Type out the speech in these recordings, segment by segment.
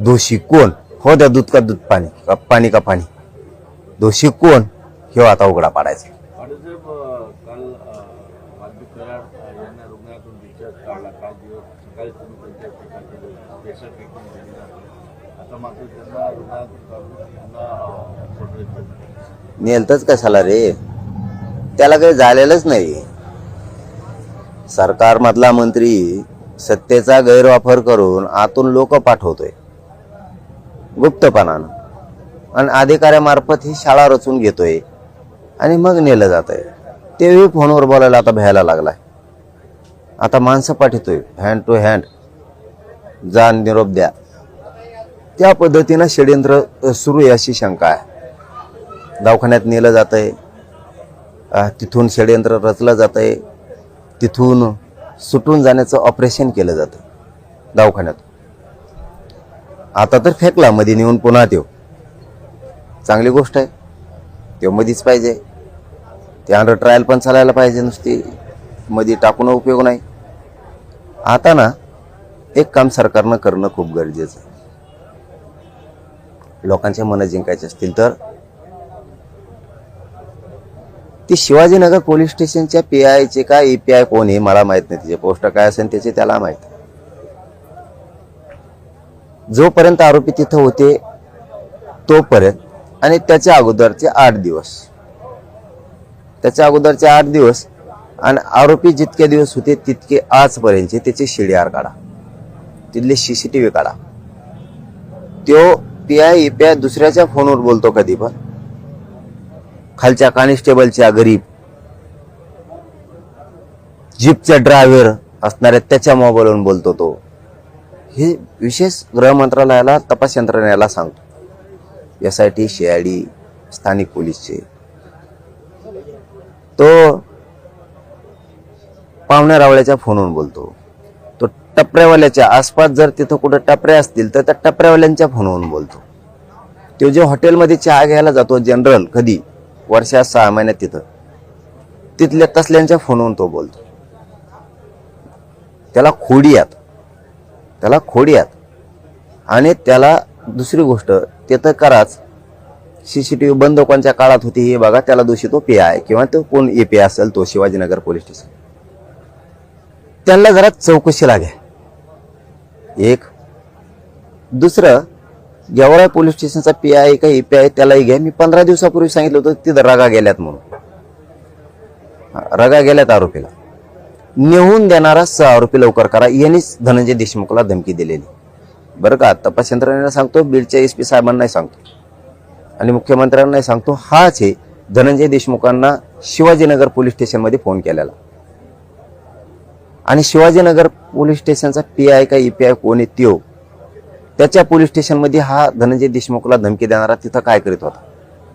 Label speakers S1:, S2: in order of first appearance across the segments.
S1: दोषी कोण? हो द्या दूध का दूध पाणी का पाणी का पाणी. दोषी कोण? हे आता उघडा पाडायचा. नेलतच कशाला रे? त्याला काही झालेलंच नाही. सरकार मधला मंत्री सत्तेचा गैरवापर करून आतून लोक पाठवतोय. गुप्तपणानं. आणि अधिकाऱ्यामार्फत ही शाळा रचून घेतोय. आणि मग नेलं जात आहे तेही फोनवर बोलायला आता भ्यायला लागलाय. आता माणसं पाठवतोय हँड टू हँड जा निरोप द्या. त्या पद्धतीनं षडयंत्र सुरू आहे अशी शंका आहे. दवाखान्यात नेलं जात आहे तिथून षडयंत्र रचलं जात आहे तिथून सुटून जाण्याचं ऑपरेशन केलं जातं. दवाखान्यात आता तर फेकला मध्ये नेऊन पुन्हा त्यो चांगली गोष्ट आहे. त्यो मधीच पाहिजे. ते अंडर ट्रायल पण चालायला पाहिजे नुसती. मध्ये टाकून उपयोग नाही. आता ना एक काम सरकारनं करणं खूप गरजेचं आहे. लोकांचे मनं जिंकायचे असतील तर. ती शिवाजीनगर पोलीस स्टेशनच्या पी आयचे का ई पी आय कोण आहे मला माहीत नाही. तिचे पोस्ट काय असेल त्याचे त्याला माहीत जोपर्यंत आरोपी तिथं होते तोपर्यंत. आणि त्याच्या अगोदरचे आठ दिवस. त्याच्या अगोदरचे आठ दिवस आणि आरोपी जितके दिवस होते तितके आजपर्यंतचे त्याचे शिडीआर काढा. तिथले सी सी टी व्ही काढा. तो P I E P I दुसऱ्याच्या फोनवर बोलतो कधी पण. खालच्या कॉन्स्टेबलच्या गरीब जीपचा ड्रायव्हर असणाऱ्या त्याच्या मोबाईलवरून बोलतो तो. हे विशेष गृह मंत्रालयाला तपास यंत्रणेला सांगतो. S I T C I D स्थानिक पोलीसचे. तो पाहुण्या रावळ्याच्या फोनवरून बोलतो. तो टपऱ्यावाल्याच्या आसपास जर तिथं कुठं टपऱ्या असतील तर त्या टपऱ्यावाल्यांच्या फोनवरून बोलतो. तो जे हॉटेलमध्ये चहा घ्यायला जातो जनरल कधी वर्षात सहा महिन्यात तिथं तिथल्या तसल्यांच्या फोनवरून तो बोलतो. त्याला खोडी खोडियात त्याला खोडियात आणि त्याला दुसरी गोष्ट ते तर कराच. सी सी टी बंद कोणच्या काळात होती हे बघा त्याला दोषी तो पी आय किंवा तो कोण ए पी असेल तो शिवाजीनगर पोलीस स्टेशन. त्यांना जरा चौकशी लागे. एक. दुसरं गेवराई पोलीस स्टेशनचा पी आय का ए पी आय त्यालाही घ्या. मी पंधरा दिवसापूर्वी सांगितलं होतं तिथं रगा गेल्यात म्हणून. रगा गेल्यात आरोपीला. नेहून देणारा सह आरोपी लवकर करा. यांनीच धनंजय देशमुखला धमकी दिलेली. बरं का? तपास यंत्रणेला सांगतो बीडच्या एस पी साहेबांनाही सांगतो. आणि मुख्यमंत्र्यांनाही सांगतो. हाच आहे धनंजय देशमुखांना शिवाजीनगर पोलीस स्टेशनमध्ये फोन केलेला. आणि शिवाजीनगर पोलीस स्टेशनचा पी आय का ई पी आय कोण आहे त्यो? त्याच्या पोलीस स्टेशनमध्ये हा धनंजय देशमुखला धमकी देणारा तिथं काय करीत होता?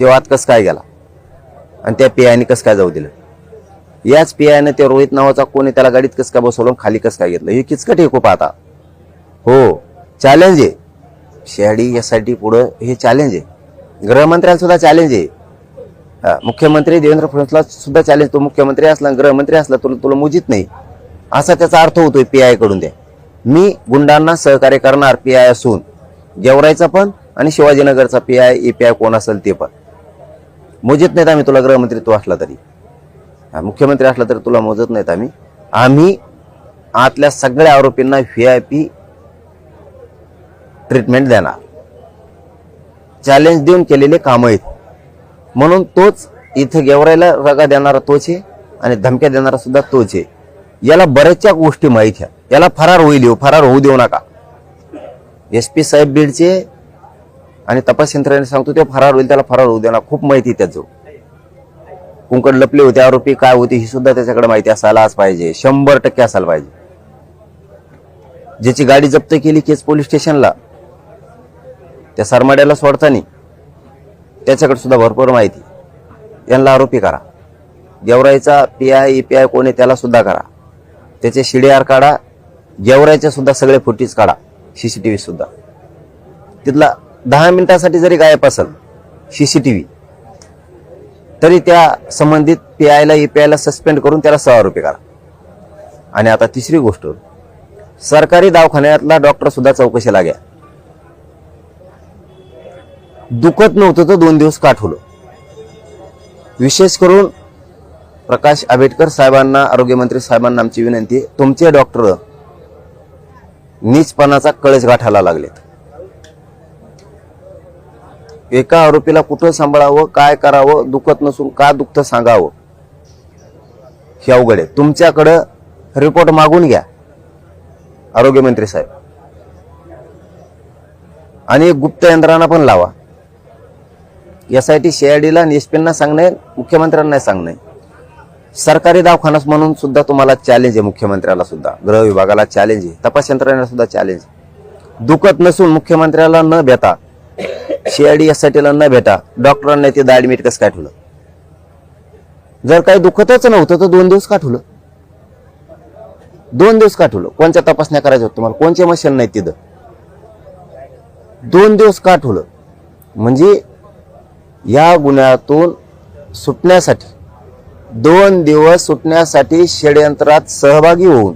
S1: तेव्हा आत कसं काय गेला? आणि त्या पी आयने कसं काय जाऊ दिलं? याच पी आयने ते रोहित नावाचा कोणी त्याला गाडीत कस का बसवलं खाली कस काय घेतलं? हे किचकट हे खूप आता. हो चॅलेंज आहे. शहाडी यासाठी पुढं हे चॅलेंज आहे. गृहमंत्र्याला सुद्धा चॅलेंज आहे. मुख्यमंत्री देवेंद्र फडणवीसला सुद्धा चॅलेंज तो मुख्यमंत्री असला गृहमंत्री असला तुला तुला मुजित नाही. असा त्याचा अर्थ होतोय पी आयकडून द्या. मी गुंडांना सहकार्य करणार पी आय असून गेवरायचा पण आणि शिवाजीनगरचा P I E P I कोण असेल ते पण. मोजित नाहीत आम्ही तुला गृहमंत्री तू असला तरी. मुख्यमंत्री असला तरी तुला मोजत नाहीत आम्ही. आम्ही आतल्या सगळ्या आरोपींना व्ही आय पी ट्रीटमेंट देणार. चॅलेंज देऊन केलेले काम आहेत. म्हणून तोच इथं गेवरायला रगा देणारा तोच आहे आणि धमक्या देणारा सुद्धा तोच आहे. याला बऱ्याचशा गोष्टी माहीत ह्या याला फरार होईल येऊ फरार होऊ देऊ नका. एस पी साहेब बीडचे आणि तपास यंत्रणेने सांगतो ते फरार होईल त्याला फरार होऊ देणार. खूप माहिती आहे त्याचं कुंकड लपले होते आरोपी काय होते ही सुद्धा त्याच्याकडे माहिती असायलाच पाहिजे. शंभर टक्के असायला पाहिजे. ज्याची गाडी जप्त केली केस पोलीस स्टेशनला. त्या सरमाड्याला सोडताना त्याच्याकडे सुद्धा भरपूर माहिती. यांना आरोपी करा. गेवराईचा P I E P I कोणी त्याला सुद्धा करा. त्याचे शिडीआर काढा. गेवराईचे सुद्धा सगळे फुटेज काढा. सीसीटीव्ही सुद्धा. तिथला दहा मिनिटासाठी जरी गायब असेल व्ही तरी त्या संबंधित पी आयला ई पी आयला सस्पेंड करून त्याला सहा रुपये करा. आणि आता तिसरी गोष्ट सरकारी दवाखान्यातला डॉक्टर सुद्धा चौकशीला घ्या दुखत नव्हतं तर दोन दिवस काठवलं विशेष करून प्रकाश आंबेडकर साहेबांना आरोग्यमंत्री साहेबांना आमची विनंती आहे, तुमचे डॉक्टर नीचपणाचा कळस गाठायला लागलेत. एका आरोपीला कुठं सांभाळावं काय करावं दुखत नसून का दुखतं सांगावं? हे अवघड आहे. तुमच्याकडं रिपोर्ट मागून घ्या. आरोग्यमंत्री साहेब. आणि गुप्त यंत्रणा पण लावा. यासाठी सीआयडीला आणि एसपींना सांगणे मुख्यमंत्र्यांना सांगणे. सरकारी दवाखानाच म्हणून सुद्धा तुम्हाला चॅलेंज आहे मुख्यमंत्र्याला सुद्धा. गृह विभागाला चॅलेंज आहे तपास यंत्रणेला सुद्धा चॅलेंज दुखत नसून मुख्यमंत्र्याला न भेता सीआयडी एसआयटीला न भेटा. डॉक्टरांना ते ऍडमिट कसं काय ठेवलं? जर काही दुखतच नव्हतं तर दोन दिवस का ठेवलं? दोन दिवस का ठेवलं? कोणत्या तपासण्या करायच्या होत्या तुम्हाला? कोणचे मशीन नाही तिथं? दोन दिवस का ठेवलं? म्हणजे या गुन्ह्यातून सुटण्यासाठी दोन दिवस सुटण्यासाठी षडयंत्रात सहभागी होऊन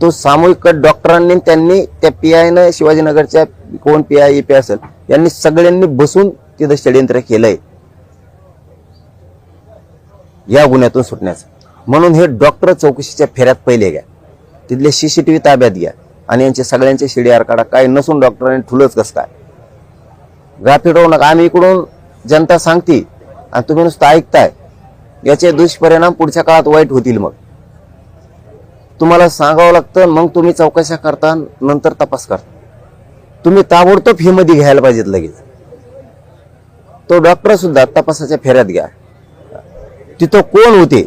S1: तो सामूहिक कट डॉक्टरांनी त्यांनी त्या पी आयनं शिवाजीनगरच्या कोण पी आय पी असेल यांनी सगळ्यांनी बसून तिथं षडयंत्र केलंय. या गुन्ह्यातून सुटण्याचं. म्हणून हे डॉक्टर चौकशीच्या फेऱ्यात पहिले घ्या. तिथले सीसीटीव्ही ताब्यात घ्या. आणि यांचे सगळ्यांचे शिडी काढा. काय नसून डॉक्टरांनी ठुलच कसं काय? ग्राफी राहू नका. आम्ही इकडून जनता सांगते. आणि तुम्ही नुसतं ऐकताय. याचे दुष्परिणाम पुढच्या काळात वाईट होतील मग. तुम्हाला सांगावं लागतं मग तुम्ही चौकशा करता नंतर तपास करता. तुम्ही ताबडतोब फी मध्ये घ्यायला पाहिजेत लगेच. तो डॉक्टर सुद्धा तपासाच्या फेऱ्यात घ्या. तिथं कोण होते?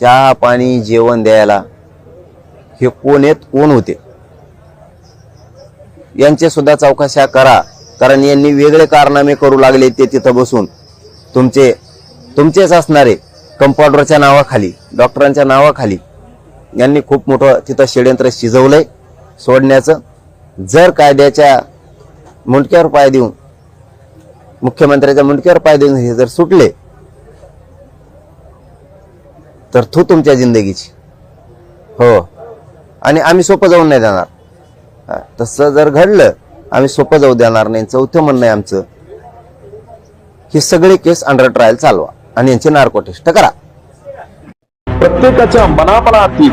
S1: चहा पाणी जेवण द्यायला. हे कोण आहेत? कोण होते? यांचे सुद्धा चौकशा करा. कारण यांनी वेगळे कारनामे करू लागले ते तिथं बसून. तुमचे तुमचेच असणारे कंपाऊंडरच्या नावाखाली डॉक्टरांच्या नावाखाली यांनी खूप मोठं तिथं षडयंत्र शिजवलंय सोडण्याचं. जर कायद्याच्या मुंडक्यावर पाय देऊन मुख्यमंत्र्याच्या मुंडक्यावर पाय देऊन हे जर सुटले तर तू तुमच्या जिंदगीची. हो. आणि आम्ही सोपं जाऊन नाही देणार तसं जर घडलं आम्ही सोपं जाऊ देणार नाही. चौथं म्हणणं आहे आमचं ही सगळी केस अंडर ट्रायल चालवा आणि यांचे नार्को टेस्ट करा.
S2: प्रत्येकाच्या मनामनातील